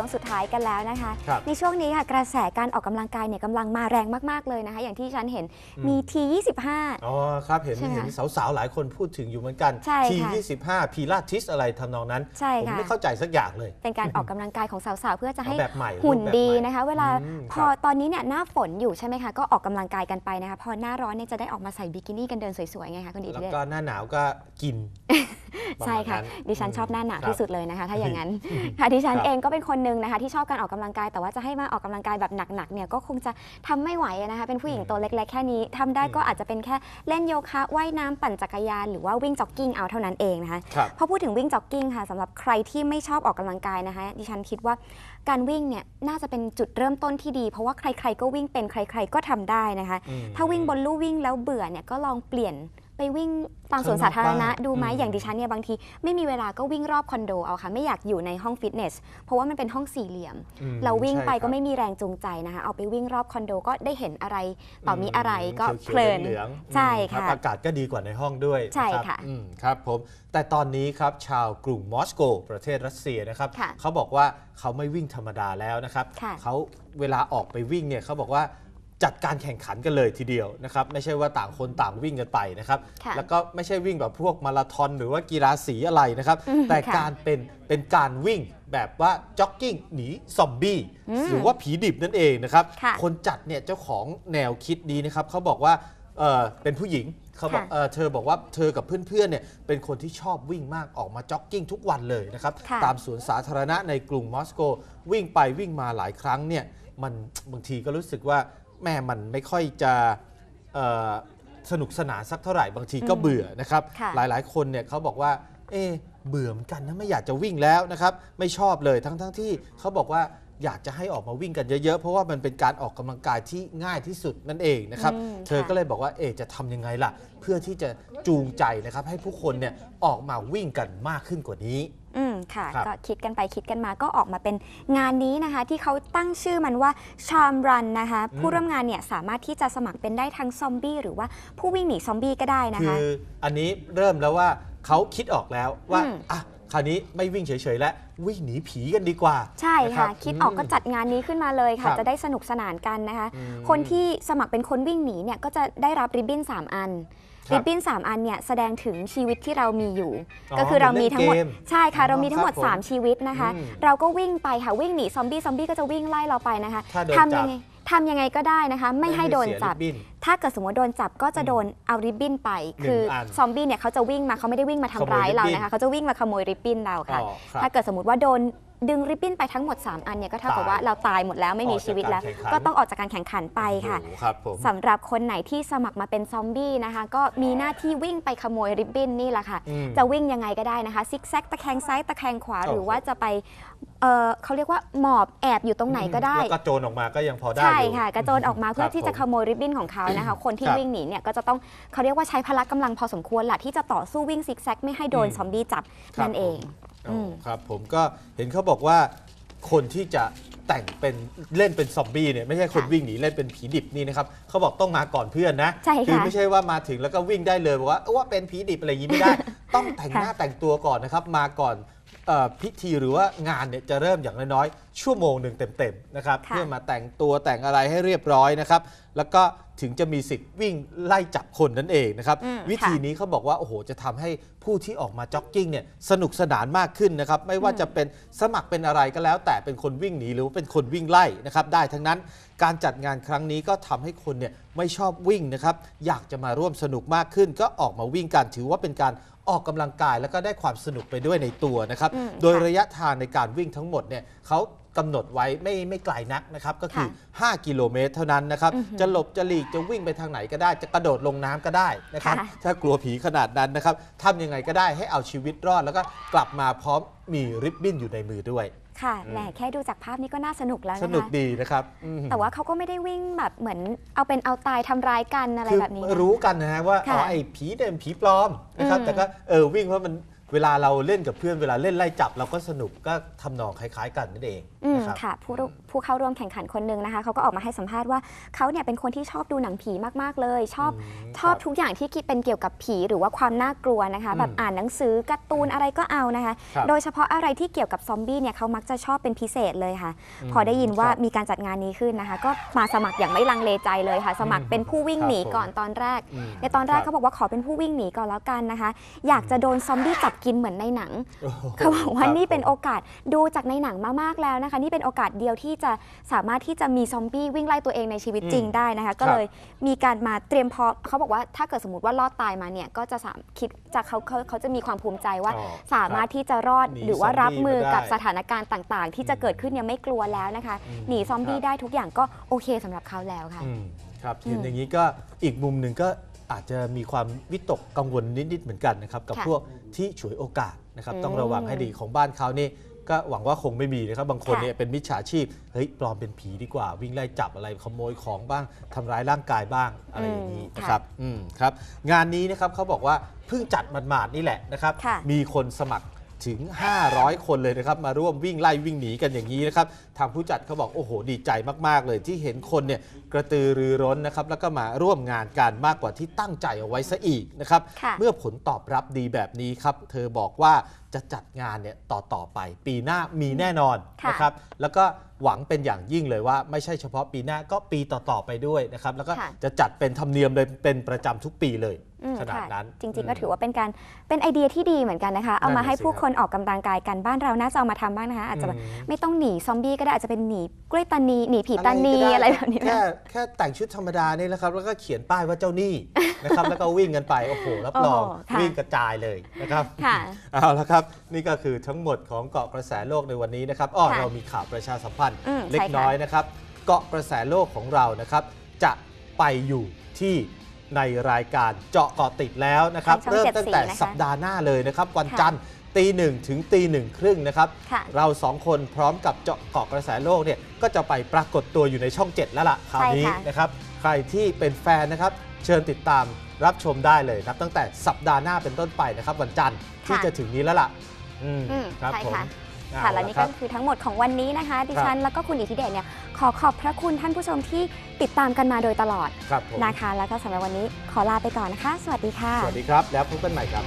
ช่วงสุดท้ายกันแล้วนะคะ ครับในช่วงนี้ค่ะกระแสการออกกำลังกายเนี่ยกำลังมาแรงมากๆเลยนะคะ อย่างที่ฉันเห็นอืมมีที25 อ๋อครับเห็นใช่ไหมเห็นสาวๆ หลายคนพูดถึงอยู่เหมือนกันใช่ทีค่ะ25พีลาทิสอะไรทำนองนั้น ใช่ผมค่ะ ไม่เข้าใจสักอย่างเลย เป็นการออกกำลังกายของสาวๆ เพื่อจะให้เอาแบบใหม่หุ่นรูปแบบดีใหม่นะคะ เวลาอืมพอครับ ตอนนี้เนี่ยหน้าฝนอยู่ใช่ไหมคะ ก็ออกกำลังกายกันไปนะคะ พอหน้าร้อนเนี่ยจะได้ออกมาใส่บิกินี่กันเดินสวยๆไงคะคุณอีกแล้วเดก็หน้าหนาวก็กินใช่ค่ะประมาณนั้น ดิฉันชอบหน้าหนาวครับที่สุดเลยนะคะ ถ้าอย่างนั้น ค่ะดิฉันครับ เองก็เป็นคนหนึ่งนะคะที่ชอบการออกกำลังกาย แต่ว่าจะให้มาออกกำลังกายแบบหนักๆเนี่ยก็คงจะทำไม่ไหวนะคะเป็นผู้หญิงตัวเล็กๆแค่นี้ทำได้ก็อาจจะเป็นแค่เล่นโยคะว่ายน้ำปั่นจักรยานหรือว่าวิ่งจ็อกกิ้งเอาเท่านั้นเองนะคะครับพอพูดถึงวิ่งจ็อกกิ้งค่ะสำหรับใครที่ไม่ชอบออกกำลังกายนะคะ ดิฉันคิดว่าการวิ่งเนี่ยน่าจะเป็นจุดเริ่มต้นที่ดี เพราะว่าใครๆก็วิ่งเป็นใคร ๆก็ทำได้นะคะอืมถ้าวิ่งบนลู่วิ่งแล้วเบื่อเนี่ยก็ลองเปลี่ยน ไปวิ่งตามสวนข้างนอกสาธารณะบ้างดูไหมอืมอย่างดิฉันเนี่ยบางที ไม่มีเวลาก็วิ่งรอบคอนโดเอาค่ะ ไม่อยากอยู่ในห้องฟิตเนส เพราะว่ามันเป็นห้องสี่เหลี่ยมอืมเราวิ่งไปใช่คก็รับไม่มีแรงจูงใจนะคะเอาไปวิ่งรอบคอนโดก็ได้เห็นอะไร ต่อมีอะไรก็ขียวๆเพลินเหลืองๆใช่อืมรับค่ะอากาศก็ดีกว่าในห้องด้วยใช่นรับค่ะอืมครับผมแต่ตอนนี้ครับชาวกรุงมอสโก ประเทศรัสเซียนะครับค่ะเขาบอกว่าเขาไม่วิ่งธรรมดาแล้วนะครับค่ะเขาเวลาออกไปวิ่งเนี่ยเขาบอกว่า จัดการแข่งขันกันเลยทีเดียวนะครับไม่ใช่ว่าต่างคนต่างวิ่งกันไปนะครับค่ะแล้วก็ไม่ใช่วิ่งแบบพวกมาราธอนหรือว่ากีฬาสีอะไรนะครับอืมแต่ค่ะการเป็นเป็นการวิ่งแบบว่าจ็อกกิ้งหนีซอมบี้อืมหรือว่าผีดิบนั่นเองนะครับค่ะคนจัดเนี่ยเจ้าของแนวคิดนี้นะครับเขาบอกว่าเออเป็นผู้หญิงเขาบอกค่ะเออเธอบอกว่าเธอกับเพื่อนๆเนี่ยเป็นคนที่ชอบวิ่งมากออกมาจ็อกกิ้งทุกวันเลยนะครับค่ะตามสวนสาธารณะในกรุงมอสโก วิ่งไปวิ่งมาหลายครั้งเนี่ยมันบางทีก็รู้สึกว่า แม่มันไม่ค่อยจะเอ่อสนุกสนานสักเท่าไหร่บางทีก็อืมเบื่อนะครับค่ะหลายๆ คนเนี่ยเขาบอกว่า เอ๊ะเบื่อเหมือนกันนะไม่อยากจะวิ่งแล้วนะครับ ไม่ชอบเลยทั้งๆที่เขาบอกว่าอยากจะให้ออกมาวิ่งกันเยอะๆ เพราะว่ามันเป็นการออกกำลังกายที่ง่ายที่สุดนั่นเองนะครับอืมเธอค่ะก็เลยบอกว่าเอ๊ะจะทำยังไงล่ะ เพื่อที่จะจูงใจนะครับให้ผู้คนเนี่ยออกมาวิ่งกันมากขึ้นกว่านี้อืม ค่ะ ครับ ก็คิดกันไปคิดกันมาก็ออกมาเป็นงานนี้นะคะ ที่เขาตั้งชื่อมันว่า Charm Run นะคะ ผู้ร่วมงานเนี่ยสามารถที่จะสมัครเป็นได้ทั้งซอมบี้หรือว่าผู้วิ่งหนีซอมบี้ก็ได้นะคืคะ ออันนี้เริ่มแล้วว่าเขาคิดออกแล้วว่าอืม อะคราวนี้ไม่วิ่งเฉยๆแล้ววิ่งหนีผีกันดีกว่าใช่นะค่ะรับคิดออกก็จัดงานนี้ขึ้นมาเลยค่ะ ครับจะได้สนุกสนานกันนะคะ อืม คนที่สมัครเป็นคนวิ่งหนีเนี่ยก็จะได้รับริบบิ้น 3 อันค รับริบบิ้น3 อันเนี่ยแสดงถึงชีวิตที่เรามีอยู่อ๋อก็คือเรามีทั้งหมดเหมือนเล่นเกมใช่ค่ะอ๋อเรามีทั้งหมดครับผม3ชีวิตนะคะอืมเราก็วิ่งไปค่ะวิ่งหนีซอมบี้ซอมบี้ก็จะวิ่งไล่เราไปนะคะถ้าโดนทำจัยับงไงทำยังไงก็ได้นะคะ ไม่ให้โดนเสียจับริบบิ้นถ้าเกิดสมมติโดนจับก็จะโดนเอาริบบิ้นไปหนึ่งคืออันซอมบี้เนี่ยเขาจะวิ่งมาเขาไม่ได้วิ่งมาทำร้ายขโมยริบบิ้นเรานะคะเขาจะวิ่งมาขโมยริบบิ้นเราค่ะอ๋อครับถ้าเกิดสมมติว่าโดน ดึงริบบิ้นไปทั้งหมด 3 อันเนี่ยก็เท่ากับตายว่าเราตายหมดแล้วไม่มีออกจากชีวิตแล้วการแข่งขันก็ต้องออกจากการแข่งขันไปค่ะโอ้โหครับผมสำหรับคนไหนที่สมัครมาเป็นซอมบี้นะคะ ก็มีหน้าที่วิ่งไปขโมยริบบิ้นนี่แหละค่ะอืมจะวิ่งยังไงก็ได้นะคะ ซิกแซกตะแคงซ้ายตะแคงขวาโอ้โหหรือว่าจะไปเอ่อเขาเรียกว่าหมอบแอบอยู่ตรงไหนก็ได้แล้วก็โจรออกมาก็ยังพอได้ใช่อยู่ค่ะกระโจนออกมาเพื่อที่จะคขรับผมโมยริบบิ้นของเขานะคะ คนที่ครับวิ่งหนีเนี่ยก็จะต้องเขาเรียกว่าใช้พละกำลังพอสมควรแหละที่จะต่อสู้วิ่งซิกแซกไม่ให้โดนอืมซอมบี้จับครับนั่นเอง ผมอืมครับผมก็เห็นเขาบอกว่าคนที่จะแต่งเป็นเล่นเป็นซอมบี้เนี่ยไม่ใช่คนค่ะวิ่งหนีเล่นเป็นผีดิบนี่นะครับเขาบอกต้องมาก่อนเพื่อนนะใช่ค่ะ คือไม่ใช่ว่ามาถึงแล้วก็วิ่งได้เลยบอกว่าเอ้าว่าเป็นผีดิบอะไรอย่างนี้ไม่ได้ ต้องแต่งหน้าค่ะแต่งตัวก่อนนะครับ มาก่อนเอ่อพิธีหรือว่างานเนี่ยจะเริ่มอย่างน้อยๆชั่วโมงหนึ่งเต็มๆนะครับค่ะ เพื่อมาแต่งตัวแต่งอะไรให้เรียบร้อยนะครับ แล้วก็ ถึงจะมีสิทธิ์วิ่งไล่จับคนนั่นเองนะครับอืมวิธีค่ะนี้เขาบอกว่าโอ้โหจะทำให้ผู้ที่ออกมาจ็อกกิ้งเนี่ยสนุกสนานมากขึ้นนะครับไม่ว่าอืมจะเป็นสมัครเป็นอะไรก็แล้ว แต่เป็นคนวิ่งหนีหรือว่าเป็นคนวิ่งไล่นะครับได้ทั้งนั้นการจัดงานครั้งนี้ก็ทำให้คนเนี่ยไม่ชอบวิ่งนะครับอยากจะมาร่วมสนุกมากขึ้น ก็ออกมาวิ่งกันถือว่าเป็นการ ออกกำลังกายแล้วก็ได้ความสนุกไปด้วยในตัวนะครับอืมโดยค่ะระยะทางในการวิ่งทั้งหมดเนี่ยเขากำหนดไว้ไม่ไม่ไกลนักนะครับ ก็คือค่ะ5กิโลเมตรเท่านั้นนะครับอือหือจะหลบจะหลีกจะวิ่งไปทางไหนก็ได้ จะกระโดดลงน้ำก็ได้นะครับค่ะถ้ากลัวผีขนาดนั้นนะครับทำยังไงก็ได้ให้เอาชีวิตรอด แล้วก็กลับมาพร้อมมีริบบิ้นอยู่ในมือด้วย ค่ะอืมแหมแค่ดูจากภาพนี้ก็น่าสนุกแล้วสนะนุกคะดีนะครับอืมแต่ว่าเขาก็ไม่ได้วิ่งแบบเหมือนเอาเป็นเอาตายทำร้ายกันอะไรคือแบบนี้นะ รู้กันนะฮะว่าค่ะอ๋อไอ้ผีเดิมผีปลอมนะครับ อืมแต่ก็เออวิ่งเพราะมัน เวลาเราเล่นกับเพื่อนเวลาเล่นไล่จับเราก็สนุกก็ทำนองคล้าย ๆ กันนั่นเองอืมนะครับ ค่ะผู้ร่วมผู้เข้าร่วมแข่งขันคนหนึ่งนะคะเขาก็ออกมาให้สัมภาษณ์ว่าเขาเนี่ยเป็นคนที่ชอบดูหนังผีมากๆเลย ชอบอืมชอบครับทุกอย่างที่คิดเป็นเกี่ยวกับผีหรือว่าความน่ากลัวนะคะ อืมแบบอ่านหนังสือการ์ตูนอะไรก็เอานะคะ ครับโดยเฉพาะอะไรที่เกี่ยวกับซอมบี้เนี่ยเขามักจะชอบเป็นพิเศษเลยค่ะ อืมพอได้ยินว่าครับมีการจัดงานนี้ขึ้นนะคะ ก็มาสมัครอย่างไม่ลังเลใจเลยค่ะ สมัครเป็นผู้วิ่งหนีครับผม ก่อนตอนแรกอืมในตอนแรกคเขาบบอกว่าขอเป็นผู้วิ่งหนีก่อนแล้วกันนะคะ อยากจะโดนซอมบี้จับกินเหมือนในหนังโอ้โหเขาบอกว่าครับนี่เป็นผมโอกาสดูจากในหนังมามากแล้วนะคะ นี่เป็นโอกาสเดียวที่จะสามารถที่จะมีซอมบี้วิ่งไล่ตัวเองในชีวิตอืมจริงได้นะคะ ก็ครับเลยมีการมาเตรียมพร้อมเขาบอกว่าถ้าเกิดสมมติว่ารอดตายมาเนี่ยก็จะสามคิดจะเขาเขาเขาจะมีความภูมิใจว่าอ๋อสามารถที่จะรอดหนีหรือว่ารับมือซอมบี้มาได้กับสถานการณ์ต่าง ๆ ที่จะเกิดขึ้นเนี่ยไม่กลัวแล้วนะคะอืมหนีซอมบี้ครับได้ทุกอย่างก็โอเคสำหรับเขาแล้วค่ะอืมครับอืมเห็นอย่างนี้ก็อีกมุมหนึ่งก็ อาจจะมีความวิตกกังวลนิด ๆ เหมือนกันนะครับ กับค่ะพวกที่ฉวยโอกาสนะครับอืมต้องระวังให้ดีของบ้านเขานี่ก็หวังว่าคงไม่มีนะครับ บางคนค่ะเนี่ยเป็นมิจฉาชีพเฮ้ยปลอมเป็นผีดีกว่า วิ่งไล่จับอะไรขโมยของบ้างทำร้ายร่างกายบ้างอะไรอย่างนี้อืมนะครับอืมครับ งานนี้นะครับเขาบอกว่าเพิ่งจัดหมาดๆนี่แหละนะครับ ค่ะ มีคนสมัคร ถึง 500 คนเลยนะครับ มาร่วมวิ่งไล่วิ่งหนีกันอย่างนี้นะครับ ทางผู้จัดเขาบอกโอ้โหดีใจมาก ๆ เลยที่เห็นคนเนี่ยกระตือรือร้นนะครับ แล้วก็มาร่วมงานกันมากกว่าที่ตั้งใจเอาไว้ซะอีกนะครับค่ะเมื่อผลตอบรับดีแบบนี้ครับ เธอบอกว่า จะจัดงานเนี่ยต่อต่อๆไป ปีหน้ามีแน่นอนค่ะนะครับแล้วก็หวังเป็นอย่างยิ่งเลยว่า ไม่ใช่เฉพาะปีหน้าก็ปีต่อๆไปด้วยนะครับแล้วก็ค่ะจะจัดเป็นธรรมเนียมเลยเป็นประจำทุกปีเลยอืมขนาดค่ะนั้น จริง ๆ ก็ถือว่าเป็นการเป็นไอเดียที่ดีเหมือนกันนะคะ เอานั่มานน่ะให้สิผู้ครับคนออกกำลังกายกันบ้านเราน่าจะเอามาทำบ้างนะคะอาจจะแบบอืมไม่ต้องหนีซอมบี้ก็ได้อาจจะเป็นหนีกล้วยตานีหนีผีตานีอะไรแบบนี้แค่นะแค่แต่งชุดธรรมดานี่แหละครับแล้วก็เขียนป้ายว่าเจ้าหนี้นะครับแล้วก็วิ่งกันไปโอ้โหรับรองโอ้ค่ะวิ่งกระจายเลยนะครับค่ะเอาละครับนี่ก็คือทั้งหมดของเกาะกระแสโลกในวันนี้นะครับอ้อค่ะเรามีข่าวประชาสัมพันธ์อืมเล็กใช่ค่ะ น้อยนะครับ เกาะกระแสโลกของเรานะครับ จะไปอยู่ที่ในรายการเจาะเกาะติดแล้วนะครับ ทางช่องเริ่มเจ็ดตั้งสีแต่นะคะสัปดาห์หน้าเลยนะครับ วันค่ะจันทร์ตีหนึ่งถึงตีหนึ่งครึ่งนะครับ ค่ะ เราสองคนพร้อมกับเจาะเกาะกระแสโลกเนี่ยก็จะไปปรากฏตัวอยู่ในช่อง 7 แล้วล่ะคราวนี้ใช่ค่ะ นะครับ ใครที่เป็นแฟนนะครับ เชิญติดตามรับชมได้เลยครับ ตั้งแต่สัปดาห์หน้าเป็นต้นไปนะครับ วันจันทร์ที่จะถึงนี้แล้วล่ะอืมอืมครับใช่ผมค่ะเอาค่ะและนี่คก็รับคือทั้งหมดของวันนี้นะคะ ดิฉันแล้วก็คุณอิทธิเดชเนี่ยขอขอบพระคุณท่านผู้ชมที่ติดตามกันมาโดยตลอดครับผมนะคะ แล้วก็สำหรับวันนี้ขอลาไปก่อนนะคะ สวัสดีค่ะ สวัสดีครับ แล้วพบกันใหม่ครับ